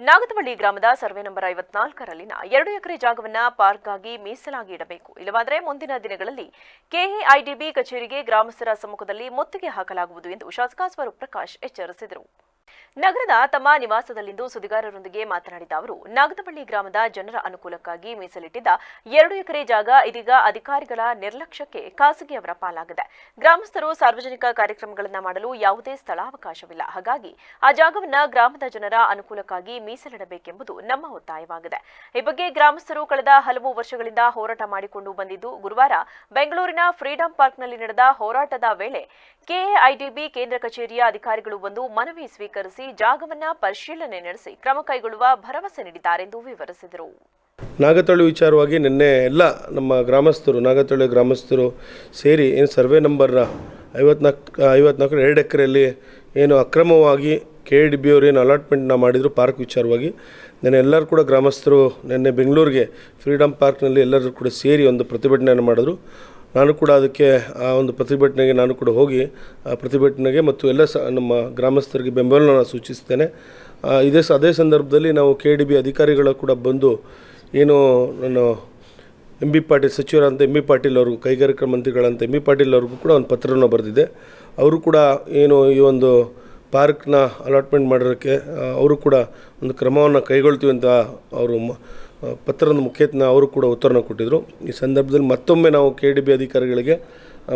ನಾಗತವಳ್ಳಿ ಗ್ರಾಮದ survey number ಐವತ್ನಾಲ್ಕರಲ್ಲಿನ ಎರಡು ಎಕರೆ ಜಾಗವನ್ನು ಪಾರ್ಕ್ಗಾಗಿ ಮೀಸಲಾಗಿ ಇಡಬೇಕು. ಇಲ್ಲವಾದರೆ ಮುಂದಿನ ದಿನಗಳಲ್ಲಿ ಕೆಎಐಡಿಬಿ ಕಚೇರಿಗೆ ಗ್ರಾಮಸ್ಥರ ಸಮ್ಮುಖದಲ್ಲಿ ಮುತ್ತಿಗೆ ಹಾಕಲಾಗುವುದು ಎಂದು ಶಾಸಕ ಸ್ವರೂಪ್ ಪ್ರಕಾಶ್ ಎಚ್ಚರಿಸಿದರು. ನಗರದ ತಮ್ಮ ನಿವಾಸದಲ್ಲಿಂದು ಸುದ್ದಿಗಾರರೊಂದಿಗೆ ಮಾತನಾಡಿದ ಅವರು, ನಾಗದಪಳ್ಳಿ ಗ್ರಾಮದ ಜನರ ಅನುಕೂಲಕ್ಕಾಗಿ ಮೀಸಲಿಟ್ಟಿದ್ದ ಎರಡು ಎಕರೆ ಜಾಗ ಇದೀಗ ಅಧಿಕಾರಿಗಳ ನಿರ್ಲಕ್ಷ್ಯಕ್ಕೆ ಖಾಸಗಿಯವರ ಪಾಲಾಗಿದೆ. ಗ್ರಾಮಸ್ಥರು ಸಾರ್ವಜನಿಕ ಕಾರ್ಯಕ್ರಮಗಳನ್ನು ಮಾಡಲು ಯಾವುದೇ ಸ್ಥಳಾವಕಾಶವಿಲ್ಲ. ಹಾಗಾಗಿ ಆ ಜಾಗವನ್ನ ಗ್ರಾಮದ ಜನರ ಅನುಕೂಲಕ್ಕಾಗಿ ಮೀಸಲಿಡಬೇಕೆಂಬುದು ನಮ್ಮ ಒತ್ತಾಯವಾಗಿದೆ. ಈ ಬಗ್ಗೆ ಗ್ರಾಮಸ್ಥರು ಕಳೆದ ಹಲವು ವರ್ಷಗಳಿಂದ ಹೋರಾಟ ಮಾಡಿಕೊಂಡು ಬಂದಿದ್ದು, ಗುರುವಾರ ಬೆಂಗಳೂರಿನ ಫ್ರೀಡಂ ಪಾರ್ಕ್ನಲ್ಲಿ ನಡೆದ ಹೋರಾಟದ ವೇಳೆ ಕೆಎಐಡಿಬಿ ಕೇಂದ್ರ ಕಚೇರಿಯ ಅಧಿಕಾರಿಗಳು ಬಂದು ಮನವಿ ಸ್ವೀಕರಿಸಿ ಜಾಗವನ್ನ ಪರಿಶೀಲನೆ ನಡೆಸಿ ಕ್ರಮ ಕೈಗೊಳ್ಳುವ ಭರವಸೆ ನೀಡಿದ್ದಾರೆಂದು ವಿವರಿಸಿದರು. ನಾಗತಳಿ ವಿಚಾರವಾಗಿ ನಿನ್ನೆ ಎಲ್ಲ ನಮ್ಮ ಗ್ರಾಮಸ್ಥರು ನಾಗತಳಿ ಗ್ರಾಮಸ್ಥರು ಸೇರಿ ಏನು ಸರ್ವೆ ನಂಬರ್ ಐವತ್ನಾಲ್ಕು ಐವತ್ನಾಲ್ಕು, ಎರಡು ಎಕರೆಯಲ್ಲಿ ಏನು ಅಕ್ರಮವಾಗಿ ಕೆ ಡಿ ಬಿ ಅವರು ಏನು ಅಲಾಟ್ಮೆಂಟ್ನ ಮಾಡಿದರು ಪಾರ್ಕ್ ವಿಚಾರವಾಗಿ, ನೆನ್ನೆ ಎಲ್ಲರೂ ಕೂಡ ಗ್ರಾಮಸ್ಥರು ನಿನ್ನೆ ಬೆಂಗಳೂರಿಗೆ ಫ್ರೀಡಮ್ ಪಾರ್ಕ್ನಲ್ಲಿ ಎಲ್ಲರೂ ಕೂಡ ಸೇರಿ ಒಂದು ಪ್ರತಿಭಟನೆಯನ್ನು ಮಾಡಿದ್ರು. ನಾನು ಕೂಡ ಅದಕ್ಕೆ ಆ ಒಂದು ಪ್ರತಿಭಟನೆಗೆ ನಾನು ಕೂಡ ಹೋಗಿ ಆ ಪ್ರತಿಭಟನೆಗೆ ಮತ್ತು ಎಲ್ಲ ಸ ನಮ್ಮ ಗ್ರಾಮಸ್ಥರಿಗೆ ಬೆಂಬಲವನ್ನು ಸೂಚಿಸ್ತೇನೆ. ಇದೇ ಅದೇ ಸಂದರ್ಭದಲ್ಲಿ ನಾವು ಕೆ ಡಿ ಬಿ ಅಧಿಕಾರಿಗಳು ಕೂಡ ಬಂದು ಏನು ನಾನು ಎಂ ಬಿ ಪಾಟೀಲ್ ಸಚಿವರಂತ ಎಂ ಬಿ ಪಾಟೀಲ್ ಅವರು ಕೈಗಾರಿಕಾ ಮಂತ್ರಿಗಳಂತ ಎಂ ಬಿ ಪಾಟೀಲ್ ಅವ್ರಿಗೂ ಕೂಡ ಒಂದು ಪತ್ರವನ್ನು ಬರೆದಿದೆ. ಅವರು ಕೂಡ ಏನು ಈ ಒಂದು ಪಾರ್ಕ್ನ ಅಲಾಟ್ಮೆಂಟ್ ಮಾಡಿರೋಕ್ಕೆ ಅವರು ಕೂಡ ಒಂದು ಕ್ರಮವನ್ನು ಕೈಗೊಳ್ತೀವಿ ಅಂತ ಅವರು ಪತ್ರದ ಮುಖ್ಯತ್ನ ಅವರು ಕೂಡ ಉತ್ತರನ ಕೊಟ್ಟಿದ್ದರು ಈ ಸಂದರ್ಭದಲ್ಲಿ ಮತ್ತೊಮ್ಮೆ ನಾವು ಕೆ ಡಿ ಬಿ ಅಧಿಕಾರಿಗಳಿಗೆ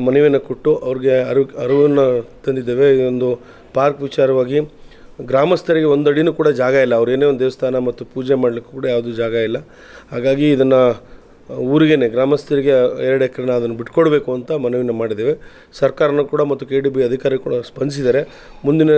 ಮನವಿಯನ್ನು ಕೊಟ್ಟು ಅವ್ರಿಗೆ ಅರಿವು, ಅರಿವನ್ನು ತಂದಿದ್ದೇವೆ. ಒಂದು ಪಾರ್ಕ್ ವಿಚಾರವಾಗಿ ಗ್ರಾಮಸ್ಥರಿಗೆ ಒಂದಡಿನೂ ಕೂಡ ಜಾಗ ಇಲ್ಲ. ಅವ್ರು ಏನೇ ಒಂದು ದೇವಸ್ಥಾನ ಮತ್ತು ಪೂಜೆ ಮಾಡಲಿಕ್ಕೂ ಕೂಡ ಯಾವುದೂ ಜಾಗ ಇಲ್ಲ. ಹಾಗಾಗಿ ಇದನ್ನು ಊರಿಗೇನೆ, ಗ್ರಾಮಸ್ಥರಿಗೆ ಎರಡು ಎಕರೆನ ಅದನ್ನು ಬಿಟ್ಕೊಡ್ಬೇಕು ಅಂತ ಮನವಿನ ಮಾಡಿದ್ದೇವೆ. ಸರ್ಕಾರನೂ ಕೂಡ ಮತ್ತು ಕೆ ಡಿ ಬಿ ಅಧಿಕಾರಿ ಕೂಡ ಸ್ಪಂದಿಸಿದ್ದಾರೆ. ಮುಂದಿನ